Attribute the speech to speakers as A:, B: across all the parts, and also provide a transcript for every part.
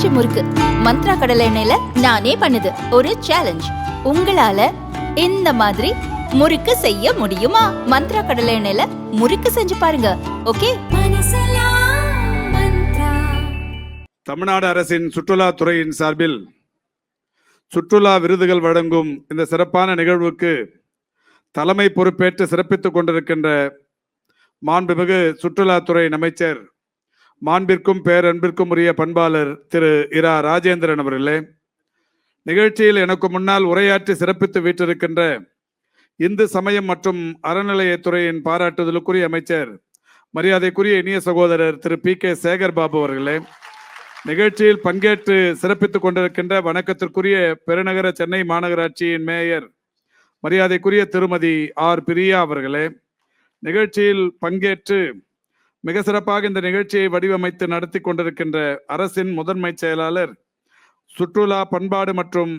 A: பஞ்சு முறுக்கு. மந்த்ரா கடலை எண்ணெயில நானே பண்ணுது. ஒரு சேலஞ்ச் உங்களால இந்த மாதிரி முறுக்கு செய்ய முடியுமா? மந்த்ரா கடலை எண்ணெயில முறுக்கு செஞ்சு பாருங்க. ஓகே?
B: தமிழ்நாடு அரசின் சுற்றுலாத்துறையின் சார்பில் சுற்றுலா விருதுகள் வழங்கும் இந்த சிறப்பான நிகழ்வுக்கு தலைமை பொறுப்பேற்று சிறப்பித்துக் கொண்டிருக்கின்ற மாண்புமிகு சுற்றுலாத்துறை அமைச்சர் மாண்பிற்கும் பேரன்பிற்கும் உரிய பண்பாளர் திரு இரா ராஜேந்திரன் அவர்களே நிகழ்ச்சியில் எனக்கு முன்னால் உரையாற்றி சிறப்பித்து வீற்றிருக்கின்ற இந்து சமயம் மற்றும் அறநிலையத்துறையின் பாராட்டுதலுக்குரிய அமைச்சர் மரியாதைக்குரிய இனிய சகோதரர் திரு பி கே சேகர் பாபு அவர்களே நிகழ்ச்சியில் பங்கேற்று சிறப்பித்துக் கொண்டிருக்கின்ற வணக்கத்திற்குரிய பெருநகர சென்னை மாநகராட்சியின் மேயர் மரியாதைக்குரிய திருமதி ஆர் பிரியா அவர்களே நிகழ்ச்சியில் பங்கேற்று மிக சிறப்பாக இந்த நிகழ்ச்சியை வடிவமைத்து நடத்தி கொண்டிருக்கின்ற அரசின் முதன்மை செயலாளர் சுற்றுலா பண்பாடு மற்றும்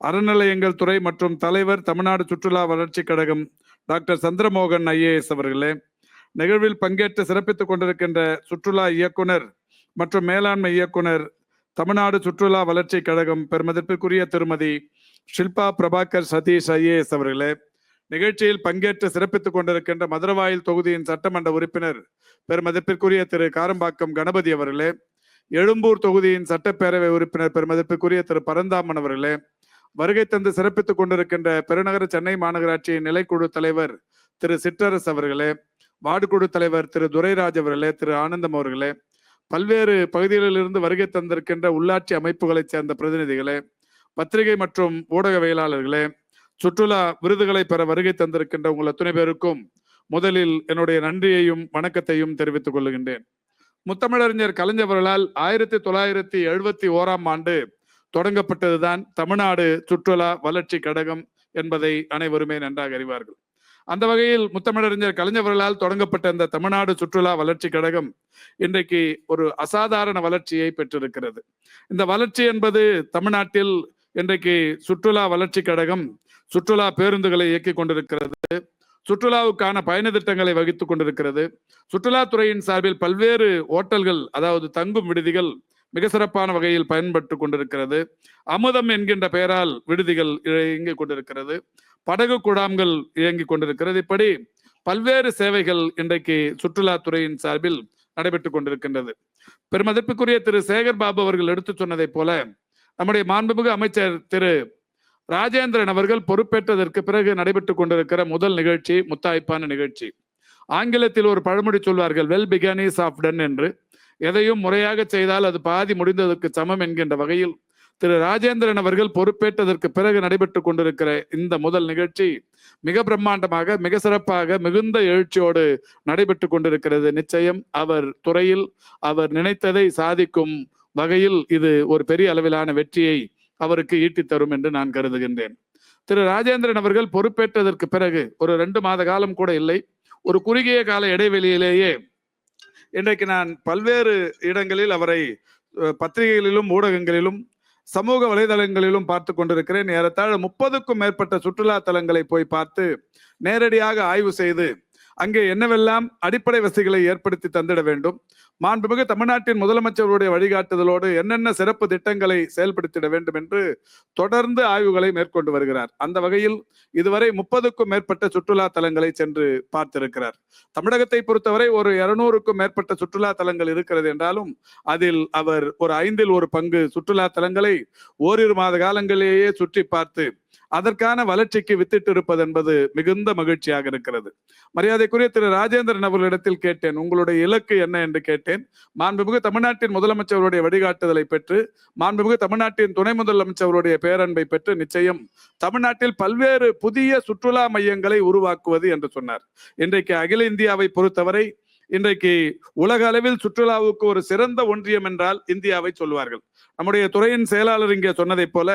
B: அறநிலையங்கள் துறை மற்றும் தலைவர் தமிழ்நாடு சுற்றுலா வளர்ச்சி கழகம் டாக்டர் சந்திரமோகன் ஐஏஎஸ் அவர்களே நிகழ்வில் பங்கேற்று சிறப்பித்துக் கொண்டிருக்கின்ற சுற்றுலா இயக்குனர் மற்றும் மேலாண்மை இயக்குனர் தமிழ்நாடு சுற்றுலா வளர்ச்சி கழகம் பெருமதிப்பிற்குரிய திருமதி ஷில்பா பிரபாகர் சதீஷ் ஐஏஎஸ் அவர்களே நிகழ்ச்சியில் பங்கேற்று சிறப்பித்துக் கொண்டிருக்கின்ற மதுரவாயில் தொகுதியின் சட்டமன்ற உறுப்பினர் பெருமதிப்பிற்குரிய திரு காரம்பாக்கம் கணபதி அவர்களே எழும்பூர் தொகுதியின் சட்டப்பேரவை உறுப்பினர் பெருமதிப்பிற்குரிய திரு பரந்தாமன் அவர்களே வருகை தந்து சிறப்பித்துக் கொண்டிருக்கின்ற பெருநகர சென்னை மாநகராட்சியின் நிலைக்குழு தலைவர் திரு சிற்றரசு அவர்களே வார்டு குழு தலைவர் திரு துரைராஜ் அவர்களே திரு ஆனந்தம் அவர்களே பல்வேறு பகுதிகளிலிருந்து வருகை தந்திருக்கின்ற உள்ளாட்சி அமைப்புகளைச் சேர்ந்த பிரதிநிதிகளே பத்திரிகை மற்றும் ஊடகவியலாளர்களே சுற்றுலா விருதுகளை பெற வருகை தந்திருக்கின்ற உங்கள் அத்துணை பேருக்கும் முதலில் என்னுடைய நன்றியையும் வணக்கத்தையும் தெரிவித்துக் கொள்கின்றேன். முத்தமிழறிஞர் கலைஞர்களால் ஆயிரத்தி தொள்ளாயிரத்தி எழுபத்தி ஓராம் ஆண்டு தொடங்கப்பட்டதுதான் தமிழ்நாடு சுற்றுலா வளர்ச்சி கழகம் என்பதை அனைவருமே நன்றாக அறிவார்கள். அந்த வகையில் முத்தமிழறிஞர் கலைஞர்களால் தொடங்கப்பட்ட இந்த தமிழ்நாடு சுற்றுலா வளர்ச்சி கழகம் இன்றைக்கு ஒரு அசாதாரண வளர்ச்சியை பெற்றிருக்கிறது. இந்த வளர்ச்சி என்பது தமிழ்நாட்டில் இன்றைக்கு சுற்றுலா வளர்ச்சி கழகம் சுற்றுலா பேருந்துகளை இயக்கி கொண்டிருக்கிறது. சுற்றுலாவுக்கான பயண திட்டங்களை வகித்துக் கொண்டிருக்கிறது. சுற்றுலாத்துறையின் சார்பில் பல்வேறு ஓட்டல்கள் அதாவது தங்கும் விடுதிகள் மிக சிறப்பான வகையில் பயன்பட்டு கொண்டிருக்கிறது. அமுதம் என்கின்ற பெயரால் விடுதிகள் இயங்கிக் கொண்டிருக்கிறது. படகு குழாம்கள் இயங்கிக் கொண்டிருக்கிறது. இப்படி பல்வேறு சேவைகள் இன்றைக்கு சுற்றுலாத்துறையின் சார்பில் நடைபெற்றுக் கொண்டிருக்கின்றது. பெருமதிப்புக்குரிய திரு சேகர் பாபு அவர்கள் எடுத்து சொன்னதை போல நம்முடைய மாண்புமிகு அமைச்சர் திரு ராஜேந்திரன் அவர்கள் பொறுப்பேற்றதற்கு பிறகு நடைபெற்றுக் கொண்டிருக்கிற முதல் நிகழ்ச்சி முத்தாய்ப்பான நிகழ்ச்சி. ஆங்கிலத்தில் ஒரு பழமொழி சொல்வார்கள் வெல் பிகானிஸ் ஆஃப் டன் என்று. எதையும் முறையாக செய்தால் அது பாதி முடிந்ததற்கு சமம் என்கின்ற வகையில் திரு ராஜேந்திரன் அவர்கள் பொறுப்பேற்றதற்கு பிறகு நடைபெற்றுக் கொண்டிருக்கிற இந்த முதல் நிகழ்ச்சி மிக பிரம்மாண்டமாக மிக சிறப்பாக மிகுந்த எழுச்சியோடு நடைபெற்றுக் கொண்டிருக்கிறது. நிச்சயம் அவர் துறையில் அவர் நினைத்ததை சாதிக்கும் வகையில் இது ஒரு பெரிய அளவிலான வெற்றியை அவருக்கு ஈட்டித் தரும் என்று நான் கருதுகின்றேன். திரு ராஜேந்திரன் அவர்கள் பொறுப்பேற்றதற்கு பிறகு ஒரு ரெண்டு மாத காலம் கூட இல்லை. ஒரு குறுகிய கால இடைவெளியிலேயே இன்றைக்கு நான் பல்வேறு இடங்களில் அவரை பத்திரிகைகளிலும் ஊடகங்களிலும் சமூக வலைதளங்களிலும் பார்த்து கொண்டிருக்கிறேன். ஏறத்தாழ முப்பதுக்கும் மேற்பட்ட சுற்றுலா தலங்களை போய் பார்த்து நேரடியாக ஆய்வு செய்து அங்கே என்னவெல்லாம் அடிப்படை வசதிகளை ஏற்படுத்தி தந்திட வேண்டும். மாண்புமிகு தமிழ்நாட்டின் முதலமைச்சருடைய வழிகாட்டுதலோடு என்னென்ன சிறப்பு திட்டங்களை செயல்படுத்திட வேண்டும் என்று தொடர்ந்து ஆய்வுகளை மேற்கொண்டு வருகிறார். அந்த வகையில் இதுவரை முப்பதுக்கும் மேற்பட்ட சுற்றுலா தலங்களை சென்று பார்த்திருக்கிறார். தமிழகத்தை பொறுத்தவரை ஒரு இருநூறுக்கும் மேற்பட்ட சுற்றுலா தலங்கள் இருக்கிறது என்றாலும் அதில் அவர் ஒரு ஐந்தில் ஒரு பங்கு சுற்றுலா தலங்களை ஓரிரு மாத காலங்களிலேயே சுற்றி பார்த்து அதற்கான வளர்ச்சிக்கு வித்திட்டு இருப்பது என்பது மிகுந்த மகிழ்ச்சியாக இருக்கிறது. மரியாதைக்குரிய திரு. ராஜேந்திரன் அவர்களிடத்தில் கேட்டேன். உங்களுடைய இலக்கு என்ன என்று கேட்டேன். மாண்புமிகு தமிழ்நாட்டின் முதலமைச்சருடைய வழிகாட்டுதலை பெற்று மாண்புமிகு தமிழ்நாட்டின் துணை முதலமைச்சருடைய பேரன்பை பெற்று நிச்சயம் தமிழ்நாட்டில் பல்வேறு புதிய சுற்றுலா மையங்களை உருவாக்குவது என்று சொன்னார். இன்றைக்கு அகில இந்தியாவை பொறுத்தவரை இன்றைக்கு உலக அளவில் சுற்றுலாவுக்கு ஒரு சிறந்த ஒன்றியம் என்றால் இந்தியாவை சொல்வார்கள். நம்முடைய துறையின் செயலாளர் இங்கே சொன்னதைப் போல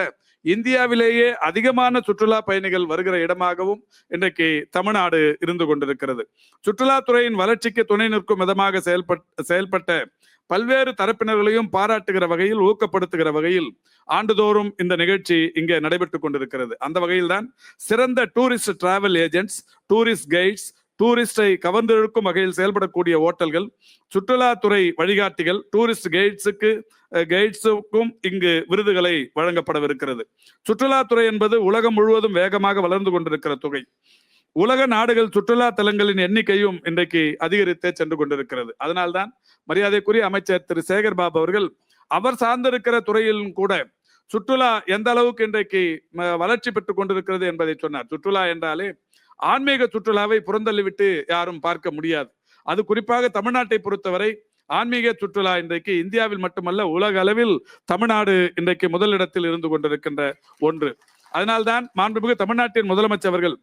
B: இந்தியாவிலேயே அதிகமான சுற்றுலா பயணிகள் வருகிற இடமாகவும் இன்றைக்கு தமிழ்நாடு இருந்து கொண்டிருக்கிறது. சுற்றுலாத்துறையின் வளர்ச்சிக்கு துணை நிற்கும் விதமாக செயல்பட்ட செயல்பட்ட பல்வேறு தரப்பினர்களையும் பாராட்டுகிற வகையில் ஊக்கப்படுத்துகிற வகையில் ஆண்டுதோறும் இந்த நிகழ்ச்சி இங்கே நடைபெற்றுக் கொண்டிருக்கிறது. அந்த வகையில் தான் சிறந்த tourist travel agents tourist guides டூரிஸ்டை கவர்ந்திருக்கும் வகையில் செயல்படக்கூடிய ஓட்டல்கள் சுற்றுலாத்துறை வழிகாட்டிகள் டூரிஸ்ட் கைட்ஸுக்கு கைட்ஸுக்கும் இங்கு விருதுகளை வழங்கப்படவிருக்கிறது. சுற்றுலாத்துறை என்பது உலகம் முழுவதும் வேகமாக வளர்ந்து கொண்டிருக்கிற துறை. உலக நாடுகள் சுற்றுலா தலங்களின் எண்ணிக்கையும் இன்றைக்கு அதிகரித்தே சென்று கொண்டிருக்கிறது. அதனால்தான் மரியாதைக்குரிய அமைச்சர் திரு. சேகர் பாபு அவர்கள் அவர் சார்ந்திருக்கிற துறையிலும் கூட சுற்றுலா எந்த அளவுக்கு இன்றைக்கு வளர்ச்சி பெற்றுக் கொண்டிருக்கிறது என்பதை சொன்னார். சுற்றுலா என்றாலே ஆன்மீக சுற்றுலாவை புறந்தள்ளிவிட்டு யாரும் பார்க்க முடியாது. அது குறிப்பாக தமிழ்நாட்டை பொறுத்தவரை ஆன்மீக சுற்றுலா இன்றைக்கு இந்தியாவில் மட்டுமல்ல உலக அளவில் தமிழ்நாடு இன்றைக்கு முதலிடத்தில் இருந்து கொண்டிருக்கின்ற ஒன்று. அதனால்தான் மாண்புமிகு தமிழ்நாட்டின் முதலமைச்சர் அவர்கள்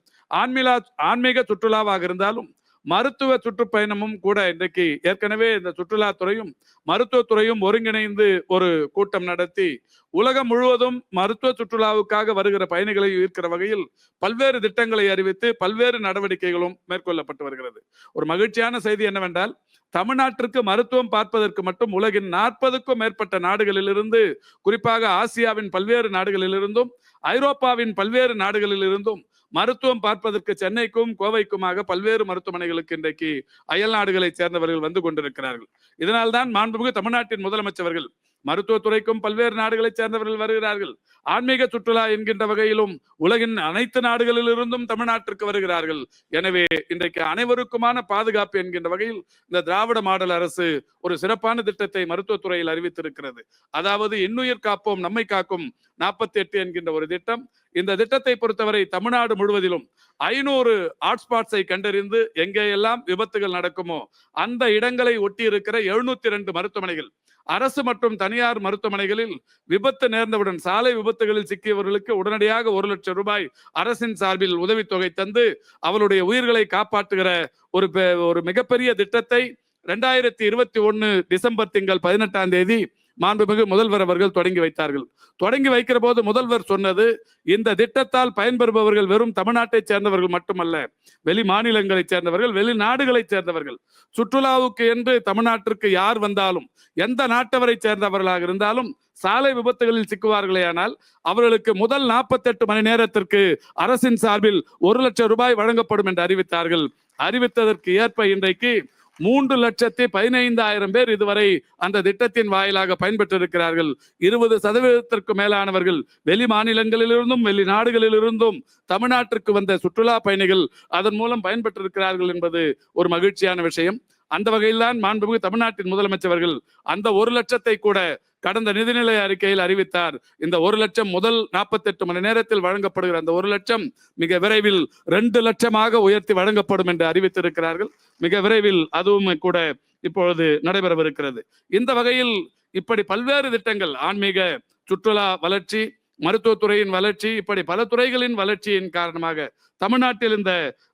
B: ஆன்மீக சுற்றுலாவாக இருந்தாலும் மருத்துவ சுற்றுப்பயணமும் கூட இன்றைக்கு ஏற்கனவே இந்த சுற்றுலாத்துறையும் மருத்துவத்துறையும் ஒருங்கிணைந்து ஒரு கூட்டம் நடத்தி உலகம் முழுவதும் மருத்துவ சுற்றுலாவுக்காக வருகிற பயணிகளை ஈர்க்கிற வகையில் பல்வேறு திட்டங்களை அறிவித்து பல்வேறு நடவடிக்கைகளும் மேற்கொள்ளப்பட்டு வருகிறது. ஒரு மகிழ்ச்சியான செய்தி என்னவென்றால் தமிழ்நாட்டிற்கு மருத்துவம் பார்ப்பதற்கு மட்டும் உலகின் நாற்பதுக்கும் மேற்பட்ட நாடுகளிலிருந்து குறிப்பாக ஆசியாவின் பல்வேறு நாடுகளிலிருந்தும் ஐரோப்பாவின் பல்வேறு நாடுகளிலிருந்தும் மருத்துவம் பார்ப்பதற்கு சென்னைக்கும் கோவைக்குமாக பல்வேறு மருத்துவமனைகளுக்கு இன்றைக்கு அயல் நாடுகளைச் சேர்ந்தவர்கள் வந்து கொண்டிருக்கிறார்கள். இதனால்தான் மாண்புமிகு தமிழ்நாட்டின் முதலமைச்சர்கள் மருத்துவத்துறைக்கும் பல்வேறு நாடுகளைச் சேர்ந்தவர்கள் வருகிறார்கள். ஆன்மீக சுற்றுலா என்கின்ற வகையிலும் உலகின் அனைத்து நாடுகளிலிருந்தும் தமிழ்நாட்டிற்கு வருகிறார்கள். எனவே இன்றைக்கு அனைவருக்குமான பாதுகாப்பு என்கின்ற வகையில் இந்த திராவிட மாடல் அரசு ஒரு சிறப்பான திட்டத்தை மருத்துவத்துறையில் அறிவித்திருக்கிறது. அதாவது இன்னுயிர் காப்போம் நம்மை காக்கும் நாற்பத்தி எட்டு என்கின்ற ஒரு திட்டம். இந்த திட்டத்தை பொறுத்தவரை தமிழ்நாடு முழுவதிலும் ஐநூறு ஹாட்ஸ்பாட்ஸை கண்டறிந்து எங்கேயெல்லாம் விபத்துகள் நடக்குமோ அந்த இடங்களை ஒட்டி இருக்கிற எழுநூத்தி ரெண்டு மருத்துவமனைகள் அரசு மற்றும் தனியார் மருத்துவமனைகளில் விபத்து நேர்ந்தவுடன் சாலை விபத்துகளில் சிக்கியவர்களுக்கு உடனடியாக ஒரு லட்சம் ரூபாய் அரசின் சார்பில் உதவித்தொகை தந்து அவளுடைய உயிர்களை காப்பாற்றுகிற ஒரு பெ- ஒரு மிகப்பெரிய திட்டத்தை ரெண்டாயிரத்தி இருபத்தி ஒன்னு டிசம்பர் திங்கள் பதினெட்டாம் தேதி மாண்புமிகு முதல்வர் அவர்கள் தொடங்கி வைத்தார்கள். தொடங்கி வைக்கிற போது முதல்வர் சொன்னது இந்த திட்டத்தால் பயன்பெறுபவர்கள் வெறும் தமிழ்நாட்டைச் சேர்ந்தவர்கள் மட்டுமல்ல வெளி மாநிலங்களைச் சேர்ந்தவர்கள் வெளிநாடுகளைச் சேர்ந்தவர்கள். சுற்றுலாவுக்கு என்று தமிழ்நாட்டிற்கு யார் வந்தாலும் எந்த நாட்டவரை சேர்ந்தவர்களாக இருந்தாலும் சாலை விபத்துகளில் சிக்குவார்களே ஆனால் அவர்களுக்கு முதல் 48 மணி நேரத்திற்கு அரசின் சார்பில் ஒரு லட்சம் ரூபாய் வழங்கப்படும் என்று அறிவித்தார்கள். அறிவித்ததற்கு ஏற்ப இன்றைக்கு மூன்று லட்சத்தி பதினைந்தாயிரம் பேர் இதுவரை அந்த திட்டத்தின் வாயிலாக பயன்பெற்றிருக்கிறார்கள். இருபது சதவீதத்திற்கு மேலானவர்கள் வெளி மாநிலங்களிலிருந்தும் வெளி நாடுகளிலிருந்தும் தமிழ்நாட்டிற்கு வந்த சுற்றுலா பயணிகள் அதன் மூலம் பயன்பெற்றிருக்கிறார்கள் என்பது ஒரு மகிழ்ச்சியான விஷயம். அந்த வகையில்தான் மாண்புமிகு தமிழ்நாட்டின் முதலமைச்சர்கள் அந்த ஒரு லட்சத்தை கூட கடந்த நிதிநிலை அறிக்கையில் அறிவித்தார். இந்த ஒரு லட்சம் முதல் 48 மணி நேரத்தில் வழங்கப்படுகிற அந்த ஒரு லட்சம் மிக விரைவில் ரெண்டு லட்சமாக உயர்த்தி வழங்கப்படும் என்று அறிவித்திருக்கிறார்கள். மிக விரைவில் அதுவும் கூட இப்பொழுது நடைபெறவிருக்கிறது. இந்த வகையில் இப்படி பல்வேறு திட்டங்கள் ஆன்மீக சுற்றுலா வளர்ச்சி மருத்துவத்துறையின் வளர்ச்சி இப்படி பல துறைகளின் வளர்ச்சியின் காரணமாக தமிழ்நாட்டில் இந்த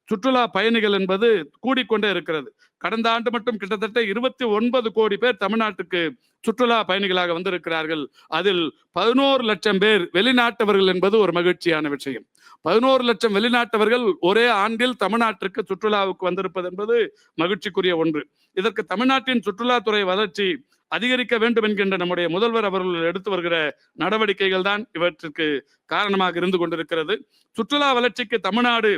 B: சுற்றுலா பயணிகள் என்பது கூடிக்கொண்டே இருக்கிறது. கடந்த ஆண்டு மட்டும் கிட்டத்தட்ட இருபத்தி ஒன்பது கோடி பேர் தமிழ்நாட்டுக்கு சுற்றுலா பயணிகளாக வந்திருக்கிறார்கள். அதில் பதினோரு லட்சம் பேர் வெளிநாட்டவர்கள் என்பது ஒரு மகிழ்ச்சியான விஷயம். பதினோரு லட்சம் வெளிநாட்டவர்கள் ஒரே ஆண்டில் தமிழ்நாட்டிற்கு சுற்றுலாவுக்கு வந்திருப்பது என்பது மகிழ்ச்சிக்குரிய ஒன்று. இதற்கு தமிழ்நாட்டின் சுற்றுலாத்துறை வளர்ச்சி அதிகரிக்க வேண்டும் என்கின்ற நம்முடைய முதல்வர் அவர்கள் எடுத்து வருகிற நடவடிக்கைகள் தான் இவற்றிற்கு காரணமாக இருந்து கொண்டிருக்கிறது. சுற்றுலா வளர்ச்சிக்கு தமிழ்நாடு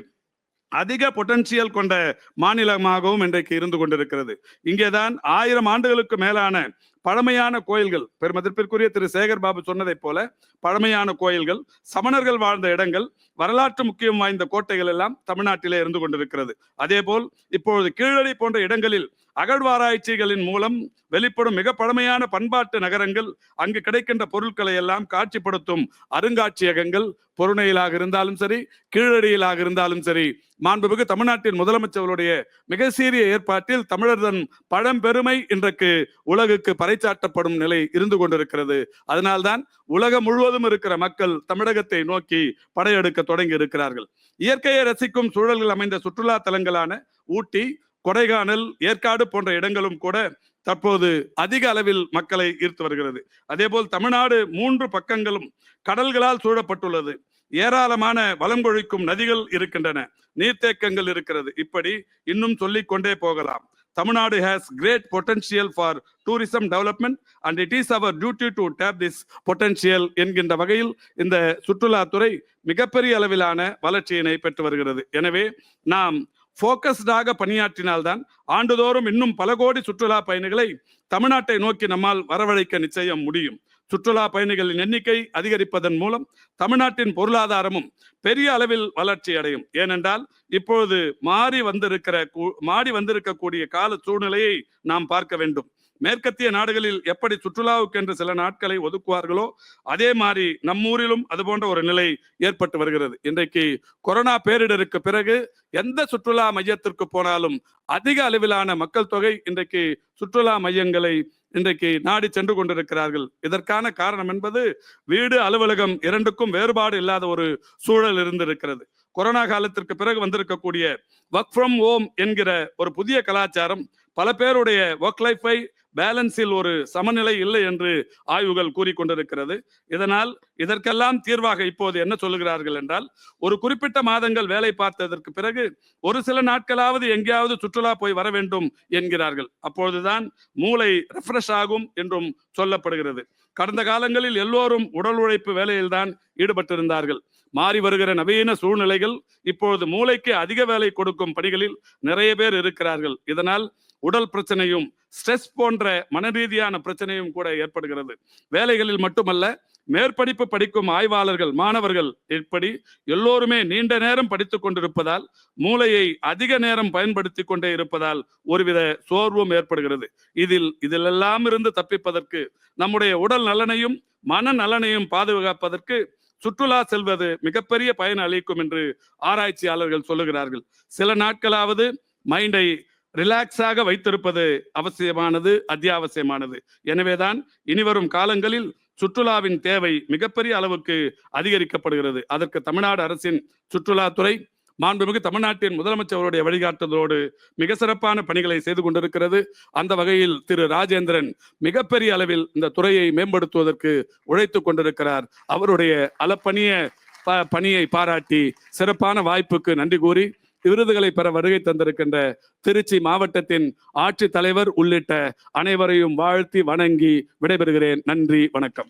B: அதிக பொட்டன்சியல் கொண்ட மாநிலமாகவும் இன்றைக்கு இருந்து கொண்டிருக்கிறது. இங்கேதான் ஆயிரம் ஆண்டுகளுக்கு மேலான பழமையான கோயில்கள் பெருமதிப்பிற்குரிய திரு. சேகர் பாபு சொன்னதைப் போல பழமையான கோயில்கள் சமணர்கள் வாழ்ந்த இடங்கள் வரலாற்று முக்கியம் வாய்ந்த கோட்டைகள் எல்லாம் தமிழ்நாட்டிலே இருந்து கொண்டிருக்கிறது. அதேபோல் இப்பொழுது கீழடி போன்ற இடங்களில் அகழ்வாராய்ச்சிகளின் மூலம் வெளிப்படும் மிக பழமையான பண்பாட்டு நகரங்கள் அங்கு கிடைக்கின்ற பொருட்களை எல்லாம் காட்சிப்படுத்தும் அருங்காட்சியகங்கள் பொருணையிலாக இருந்தாலும் சரி கீழடியிலாக இருந்தாலும் சரி மாண்புமிகு தமிழ்நாட்டின் முதலமைச்சர்களுடைய மிக சீரிய ஏற்பாட்டில் தமிழர்தன் பழம்பெருமை இன்றைக்கு உலகுக்கு பறை பறைச்சாட்டப்படும் நிலை இருந்து கொண்டிருக்கிறது. அதனால்தான் உலகம் முழுவதும் இருக்கிற மக்கள் தமிழகத்தை நோக்கி படையெடுக்க தொடங்கி இருக்கிறார்கள். இயற்கையை ரசிக்கும் சூழல்கள் அமைந்த சுற்றுலா தலங்களான ஊட்டி கொடைக்கானல் ஏற்காடு போன்ற இடங்களும் கூட தற்போது அதிக அளவில் மக்களை ஈர்த்து வருகிறது. அதேபோல் தமிழ்நாடு மூன்று பக்கங்களும் கடல்களால் சூழப்பட்டுள்ளது. ஏராளமான வளம் கொழிக்கும் நதிகள் இருக்கின்றன. நீர்த்தேக்கங்கள் இருக்கிறது. இப்படி இன்னும் சொல்லிக்கொண்டே கொண்டே Tamil Nadu has great potential for tourism development and it is our duty to tap this potential என்கின்ற வகையில் இந்த சுற்றுலாத்துறை மிகப்பெரிய அளவிலான வளர்ச்சியினை பெற்று வருகிறது. எனவே நாம் ஃபோக்கஸ்டாக பணியாற்றினால்தான் ஆண்டுதோறும் இன்னும் பல கோடி சுற்றுலா பயணிகளை தமிழ்நாட்டை நோக்கி நம்மால் வரவழைக்க நிச்சயம் முடியும். சுற்றுலா பயணிகளின் எண்ணிக்கை அதிகரிப்பதன் மூலம் தமிழ்நாட்டின் பொருளாதாரமும் பெரிய அளவில் வளர்ச்சி அடையும். ஏனென்றால் இப்பொழுது மாறி வந்திருக்கிற கூ- மாறி வந்திருக்கக்கூடிய கால சூழ்நிலையை நாம் பார்க்க வேண்டும். மேற்கத்திய நாடுகளில் எப்படி சுற்றுலாவுக்கு என்று சில நாட்களை ஒதுக்குவார்களோ அதே மாதிரி நம்மூரிலும் அது போன்ற ஒரு நிலை ஏற்பட்டு வருகிறது. இன்றைக்கு கொரோனா பேரிடருக்கு பிறகு எந்த சுற்றுலா மையத்திற்கு போனாலும் அதிக அளவிலான மக்கள் தொகை இன்றைக்கு சுற்றுலா மையங்களை இன்றைக்கு நாடி சென்று கொண்டிருக்கிறார்கள். இதற்கான காரணம் என்பது வீடு அலுவலகம் இரண்டுக்கும் வேறுபாடு இல்லாத ஒரு சூழல் இருந்திருக்கிறது. கொரோனா காலத்திற்கு பிறகு வந்திருக்கக்கூடிய ஒர்க் ஃப்ரம் ஹோம் என்கிற ஒரு புதிய கலாச்சாரம் பல பேருடைய ஒர்க் லைஃபை பேலன்ஸில் ஒரு சமநிலை இல்லை என்று ஆய்வுகள் கூறிக்கொண்டிருக்கிறது. இதனால் இதற்கெல்லாம் தீர்வாக இப்போது என்ன சொல்லுகிறார்கள் என்றால் ஒரு குறிப்பிட்ட மாதங்கள் வேலை பார்த்ததற்கு பிறகு ஒரு சில நாட்களாவது எங்கேயாவது சுற்றுலா போய் வர வேண்டும் என்கிறார்கள். அப்பொழுதுதான் மூளை ரெஃப்ரெஷ் ஆகும் என்றும் சொல்லப்படுகிறது. கடந்த காலங்களில் எல்லோரும் உடல் உழைப்பு வேலையில்தான் ஈடுபட்டிருந்தார்கள். மாறி வருகிற நவீன சூழ்நிலைகள் இப்பொழுது மூளைக்கு அதிக வேலை கொடுக்கும் பணிகளில் நிறைய பேர் இருக்கிறார்கள். இதனால் உடல் பிரச்சனையும் ஸ்ட்ரெஸ் போன்ற மனரீதியான பிரச்சனையும் கூட ஏற்படுகிறது. வேலைகளில் மட்டுமல்ல மேற்படிப்பு படிக்கும் ஆய்வாளர்கள் மாணவர்கள் இப்படி எல்லோருமே நீண்ட நேரம் படித்துக் கொண்டிருப்பதால் மூளையை அதிக நேரம் பயன்படுத்தி கொண்டே இருப்பதால் ஒருவித சோர்வும் ஏற்படுகிறது. இதில் இதிலெல்லாம் இருந்து தப்பிப்பதற்கு நம்முடைய உடல் நலனையும் மன நலனையும் பாதுகாப்பதற்கு சுற்றுலா செல்வது மிகப்பெரிய பயன் அளிக்கும் என்று ஆராய்ச்சியாளர்கள் சொல்லுகிறார்கள். சில நாட்களாவது மைண்டை ரிலாக்ஸாக வைத்திருப்பது அவசியமானது அத்தியாவசியமானது. எனவேதான் இனிவரும் காலங்களில் சுற்றுலாவின் தேவை மிகப்பெரிய அளவுக்கு அதிகரிக்கப்படுகிறது. அதற்கு தமிழ்நாடு அரசின் சுற்றுலாத்துறை மாண்புமிகு தமிழ்நாட்டின் முதலமைச்சருடைய வழிகாட்டுதலோடு மிக சிறப்பான பணிகளை செய்து கொண்டிருக்கிறது. அந்த வகையில் திரு ராஜேந்திரன் மிகப்பெரிய அளவில் இந்த துறையை மேம்படுத்துவதற்கு உழைத்துக் கொண்டிருக்கிறார். அவருடைய அளப்பணிய ப- பணியை பாராட்டி சிறப்பான வாய்ப்புக்கு நன்றி கூறி விருதுகளை பெற வருகை தந்திருக்கின்ற திருச்சி மாவட்டத்தின் ஆட்சித் தலைவர் உள்ளிட்ட அனைவரையும் வாழ்த்தி வணங்கி விடைபெறுகிறேன். நன்றி வணக்கம்.